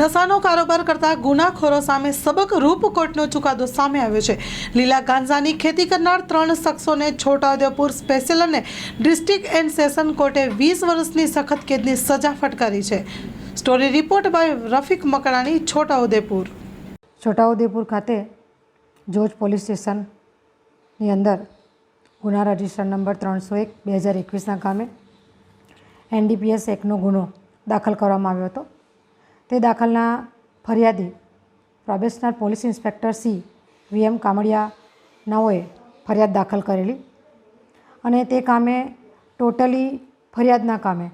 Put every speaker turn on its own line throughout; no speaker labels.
નશાનો કારોબાર કરતા ગુનાખોરો સામે સબક રૂપ કોર્ટનો ચુકાદો સામે આવ્યો છે. લીલા ગાંજાની ખેતી કરનાર ત્રણ શખ્સોને છોટાઉદેપુર સ્પેશિયલ અને ડિસ્ટ્રિક્ટ એન્ડ સેશન કોર્ટે વીસ વર્ષની સખત કેદની સજા ફટકારી છે. Story report by Rafiq Makrani, Chhota Udepur.
Chhota Udepur ખાતે જોજ પોલીસ સ્ટેશનની અંદર ગુના રજિસ્ટર નંબર ત્રણસો એક, બે હજાર એકવીસના કામે એનડીપીએસ એકનો ગુનો દાખલ કરવામાં આવ્યો હતો. તે દાખલના ફરિયાદી probationer police inspector C V M કામડિયાનાઓએ Kamdiya નાઓએ ફરિયાદ દાખલ કરેલી અને તે કામે ટોટલી ફરિયાદના કામે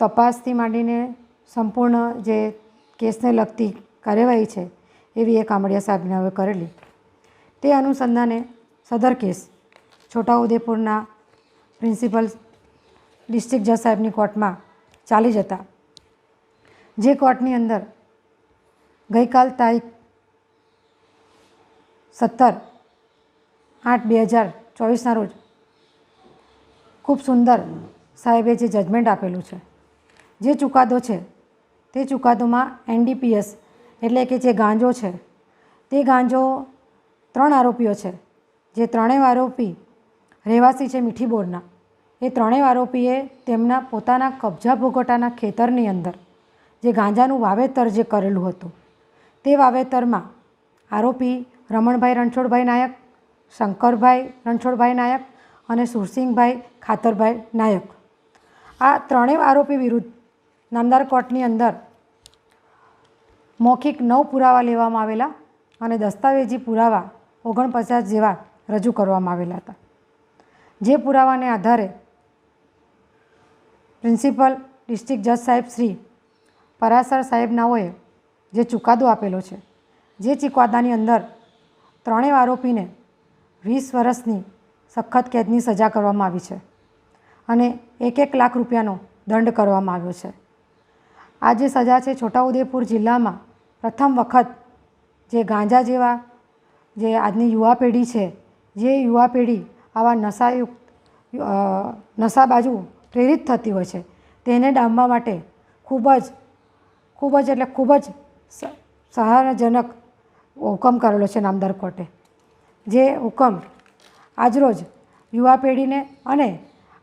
તપાસથી માંડીને સંપૂર્ણ જે કેસને લગતી કાર્યવાહી છે એવી એ કામડિયા સાહેબને હવે કરેલી. તે અનુસંધાને સદર કેસ છોટાઉદેપુરના પ્રિન્સિપલ ડિસ્ટ્રિક્ટ જજ સાહેબની કોર્ટમાં ચાલી જતા જે કોર્ટની અંદર ગઈકાલ તારીખ સત્તર આઠ બે હજાર ચોવીસના રોજ ખૂબ સુંદર સાહેબે જે જજમેન્ટ આપેલું છે, જે ચુકાદો છે, તે ચુકાદોમાં એનડીપીએસ એટલે કે જે ગાંજો છે, તે ગાંજો ત્રણ આરોપીઓ છે, જે ત્રણેય આરોપી રહેવાસી છે મીઠી બોરના. એ ત્રણેય આરોપીએ તેમના પોતાના કબજા ભોગવટાના ખેતરની અંદર જે ગાંજાનું વાવેતર જે કરેલું હતું, તે વાવેતરમાં આરોપી રમણભાઈ રણછોડભાઈ નાયક, શંકરભાઈ રણછોડભાઈ નાયક અને સુરસિંહભાઈ ખાતરભાઈ નાયક. આ ત્રણેય આરોપી વિરુદ્ધ નામદાર કોર્ટની અંદર મૌખિક નવ પુરાવા લેવામાં આવેલા અને દસ્તાવેજી પુરાવા ઓગણપચાસ જેવા રજૂ કરવામાં આવેલા હતા. જે પુરાવાને આધારે પ્રિન્સિપલ ડિસ્ટ્રિક્ટ જજ સાહેબ શ્રી પરાસર સાહેબનાઓએ જે ચુકાદો આપેલો છે, જે ચુકાદાની અંદર ત્રણેય આરોપીને વીસ વર્ષની સખત કેદની સજા કરવામાં આવી છે અને એક એક લાખ રૂપિયાનો દંડ કરવામાં આવ્યો છે. આ જે સજા છે, છોટાઉદેપુર જિલ્લામાં પ્રથમ વખત જે ગાંજા જેવા જે આજની યુવા પેઢી છે, જે યુવા પેઢી આવા નશાયુક્ત નશા બાજુ પ્રેરિત થતી હોય છે, તેને ડામવા માટે ખૂબ જ ખૂબ જ એટલે ખૂબ જ સ- સહાયજનક હુકમ કરેલો છે નામદાર કોર્ટે. જે હુકમ આજરોજ યુવા પેઢીને અને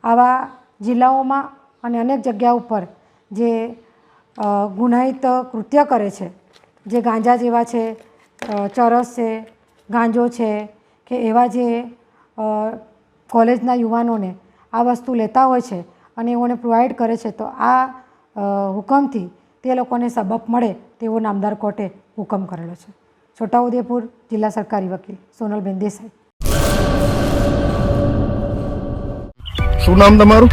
આવા જિલ્લાઓમાં અને અનેક જગ્યા ઉપર જે ગુનાહિત કૃત્ય કરે છે, જે ગાંજા જેવા છે ચરસ છે, ગાંજો છે, કે એવા જે કોલેજના યુવાનોને આ વસ્તુ લેતા હોય છે અને એઓને પ્રોવાઈડ કરે છે, તો આ હુકમથી તે લોકોને સબક મળે તેવો નામદાર કોર્ટે હુકમ કરેલો છે. છોટાઉદેપુર જિલ્લા સરકારી વકીલ સોનલબેન દેસાઈ
શું નામ તમારું?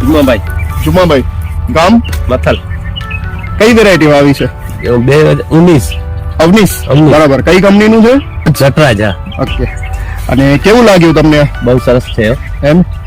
જુમાભાઈ.
જુમાભાઈ. ગામ?
મથલ.
કઈ વેરાયટી આવી છે?
બે હજાર ઉન્નીસ. અવનીસ.
બરાબર. કઈ કંપનીનું છે?
જટરાજા.
ઓકે. અને કેવું લાગ્યું તમને?
બહુ સરસ છે
એમ?